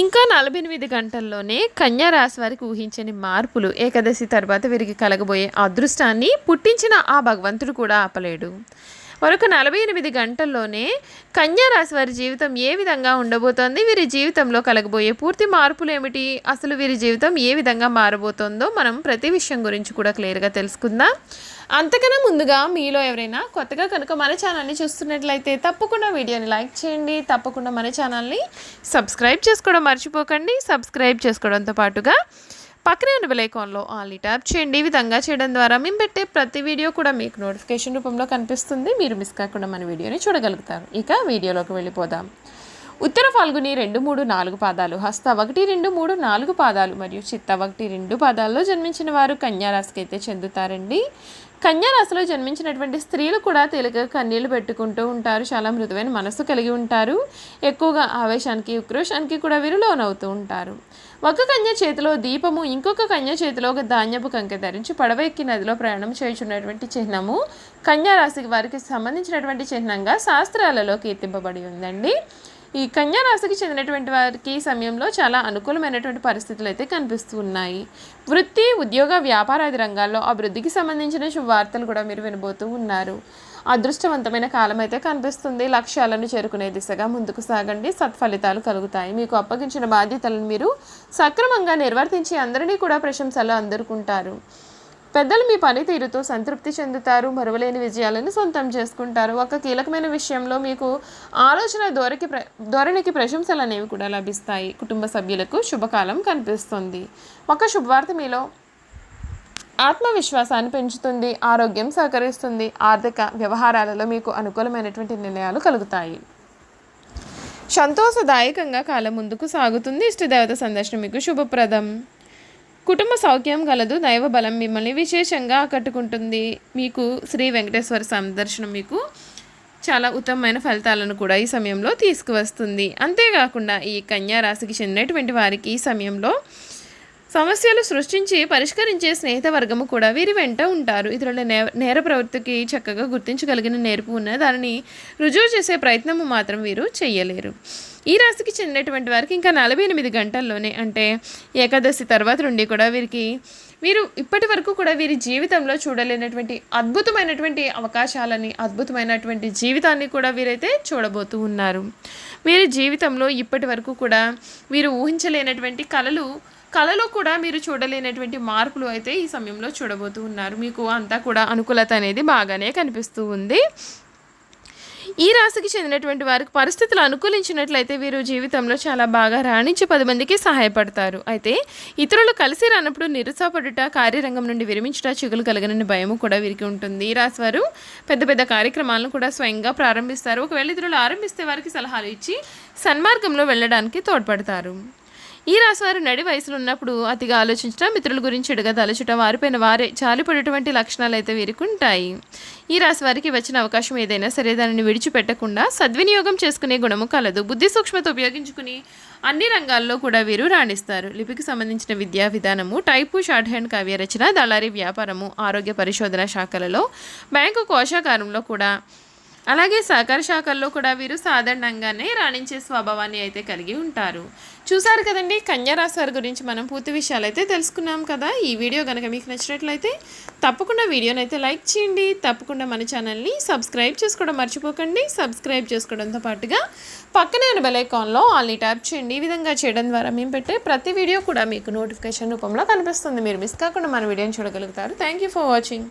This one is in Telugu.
ఇంకా నలభై ఎనిమిది గంటల్లోనే కన్యా రాశి వారికి ఊహించని మార్పులు ఏకాదశి తర్వాత వీరికి కలగబోయే అదృష్టాన్ని పుట్టించిన ఆ భగవంతుడు కూడా ఆపలేడు. మరొక నలభై ఎనిమిది గంటల్లోనే కన్యారాశి వారి జీవితం ఏ విధంగా ఉండబోతోంది? వీరి జీవితంలో కలగబోయే పూర్తి మార్పులు ఏమిటి అసలు వీరి జీవితం ఏ విధంగా మారబోతోందో మనం ప్రతి విషయం గురించి కూడా క్లియర్గా తెలుసుకుందాం. అంతకన్నా ముందుగా మీలో ఎవరైనా కొత్తగా కనుక మన ఛానల్ని చూస్తున్నట్లయితే తప్పకుండా వీడియోని లైక్ చేయండి. తప్పకుండా మన ఛానల్ని సబ్స్క్రైబ్ చేసుకోవడం మర్చిపోకండి. సబ్స్క్రైబ్ చేసుకోవడంతో పాటుగా పక్కనే ఉన్న బెలైకాన్లో ఆల్ ట్యాప్ చేయండి. ఈ విధంగా చేయడం ద్వారా మేము పెట్టే ప్రతి వీడియో కూడా మీకు నోటిఫికేషన్ రూపంలో కనిపిస్తుంది. మీరు మిస్ కాకుండా మన వీడియోని చూడగలుగుతారు. ఇక వీడియోలోకి వెళ్ళిపోదాం. ఉత్తర ఫాల్గుని రెండు మూడు నాలుగు పాదాలు హస్త ఒకటి రెండు మూడు నాలుగు పాదాలు మరియు చిత్త ఒకటి రెండు పాదాల్లో జన్మించిన వారు కన్యారాశికి అయితే చెందుతారండి. కన్యారాశిలో జన్మించినటువంటి స్త్రీలు కూడా తేలిక కన్నీళ్ళు పెట్టుకుంటూ ఉంటారు. చాలా మృదువైన మనసు కలిగి ఉంటారు. ఎక్కువగా ఆవేశానికి ఉక్రోషానికి కూడా వీరు లోనవుతూ ఉంటారు. ఒక కన్య చేతిలో దీపము ఇంకొక కన్య చేతిలో ఒక ధాన్యపు కంకె ధరించి పడవ ఎక్కి నదిలో ప్రయాణం చేయుచున్నటువంటి చిహ్నము కన్యారాశికి వారికి సంబంధించినటువంటి చిహ్నంగా శాస్త్రాలలో కీర్తింపబడి ఉందండి. ఈ కన్యా రాశికి చెందినటువంటి వారికి సమయంలో చాలా అనుకూలమైనటువంటి పరిస్థితులు అయితే కనిపిస్తూ ఉన్నాయి. వృత్తి ఉద్యోగ వ్యాపారాది రంగాల్లో అభివృద్ధికి సంబంధించిన శుభవార్తలు కూడా మీరు వినబోతూ ఉన్నారు. అదృష్టవంతమైన కాలం అయితే కనిపిస్తుంది. లక్ష్యాలను చేరుకునే దిశగా ముందుకు సాగండి. సత్ఫలితాలు కలుగుతాయి. మీకు అప్పగించిన బాధ్యతలను మీరు సక్రమంగా నిర్వర్తించి అందరినీ కూడా ప్రశంసలు అందుకుంటారు పెద్దలు మీ పనితీరుతో సంతృప్తి చెందుతారు మరువలేని విజయాలను సొంతం చేసుకుంటారు. ఒక కీలకమైన విషయంలో మీకు ఆలోచన ధోరణికి ప్ర ధోరణికి ప్రశంసలు అనేవి కూడా లభిస్తాయి. కుటుంబ సభ్యులకు శుభకాలం కనిపిస్తుంది. ఒక శుభవార్త మీలో ఆత్మవిశ్వాసాన్ని పెంచుతుంది ఆరోగ్యం సహకరిస్తుంది ఆర్థిక వ్యవహారాలలో మీకు అనుకూలమైనటువంటి నిర్ణయాలు కలుగుతాయి. సంతోషదాయకంగా కాలం ముందుకు సాగుతుంది. ఇష్టదేవత సందర్శనం మీకు శుభప్రదం. కుటుంబ సౌఖ్యం కలదు దైవ బలం మిమ్మల్ని విశేషంగా ఆకట్టుకుంటుంది. మీకు శ్రీ వెంకటేశ్వర సందర్శనం మీకు చాలా ఉత్తమమైన ఫలితాలను కూడా ఈ సమయంలో తీసుకువస్తుంది. అంతేకాకుండా ఈ కన్యా రాశికి చెందినటువంటి వారికి ఈ సమయంలో సమస్యలు సృష్టించి పరిష్కరించే స్నేహిత వర్గము కూడా వీరి వెంట ఉంటారు. ఇతరుల నేర ప్రవృత్తికి చక్కగా గుర్తించగలిగిన నేర్పు ఉన్న దానిని రుజువు చేసే ప్రయత్నము మాత్రం వీరు చెయ్యలేరు. ఈ రాశికి చెందినటువంటి వారికి ఇంకా నలభై ఎనిమిది గంటల్లోనే అంటే ఏకాదశి తర్వాత నుండి కూడా వీరికి వీరు ఇప్పటి వరకు కూడా వీరి జీవితంలో చూడలేనటువంటి అద్భుతమైనటువంటి అవకాశాలని అద్భుతమైనటువంటి జీవితాన్ని కూడా వీరైతే చూడబోతూ ఉన్నారు. వీరి జీవితంలో ఇప్పటి వరకు కూడా వీరు ఊహించలేనటువంటి కళలు కళలో కూడా మీరు చూడలేనటువంటి మార్పులు అయితే ఈ సమయంలో చూడబోతూ ఉన్నారు. మీకు అంతా కూడా అనుకూలత అనేది బాగానే కనిపిస్తూ ఉంది. ఈ రాశికి చెందినటువంటి వారికి పరిస్థితులు అనుకూలించినట్లయితే వీరు జీవితంలో చాలా బాగా రాణించి పది మందికి సహాయపడతారు. అయితే ఇతరులు కలిసి రానప్పుడు నిరుత్సాహపడుట కార్యరంగం నుండి విరమించుట చిగులు కలగనని భయము కూడా వీరికి ఉంటుంది. ఈ రాశి వారు పెద్ద పెద్ద కార్యక్రమాలను కూడా స్వయంగా ప్రారంభిస్తారు. ఒకవేళ ఇతరులు ఆరంభిస్తే వారికి సలహాలు ఇచ్చి సన్మార్గంలో వెళ్ళడానికి తోడ్పడతారు. ఈ రాశివారు నడి వయసులో ఉన్నప్పుడు అతిగా ఆలోచించడం మిత్రుల గురించి ఎడుగా వారిపైన వారే చాలిపడేటువంటి లక్షణాలు అయితే వీరికి ఉంటాయి ఈ రాశి వారికి వచ్చిన అవకాశం ఏదైనా సరే దానిని విడిచిపెట్టకుండా సద్వినియోగం చేసుకునే గుణము కలదు. బుద్ధి సూక్ష్మత ఉపయోగించుకుని అన్ని రంగాల్లో కూడా వీరు రాణిస్తారు. లిపికి సంబంధించిన విద్యా విధానము టైపు షార్ట్ హ్యాండ్ కావ్య రచన దళారీ వ్యాపారము ఆరోగ్య పరిశోధన శాఖలలో బ్యాంకు కోశాగారంలో కూడా అలాగే సహకార శాఖల్లో కూడా వీరు సాధారణంగానే రాణించే స్వభావాన్ని అయితే కలిగి ఉంటారు. చూసారు కదండి కన్యారాశి వారి గురించి మనం పూర్తి విషయాలు అయితే తెలుసుకున్నాం కదా. ఈ వీడియో కనుక మీకు నచ్చినట్లయితే తప్పకుండా వీడియోని అయితే లైక్ చేయండి. తప్పకుండా మన ఛానల్ని సబ్స్క్రైబ్ చేసుకోవడం మర్చిపోకండి. సబ్స్క్రైబ్ చేసుకోవడంతో పాటుగా పక్కనే ఉన్న బెలైకాన్లో ఆల్ని ట్యాప్ చేయండి. ఈ విధంగా చేయడం ద్వారా మేము పెట్టే ప్రతి వీడియో కూడా మీకు నోటిఫికేషన్ రూపంలో కనిపిస్తుంది. మీరు మిస్ కాకుండా మన వీడియోని చూడగలుగుతారు. Thank you for watching.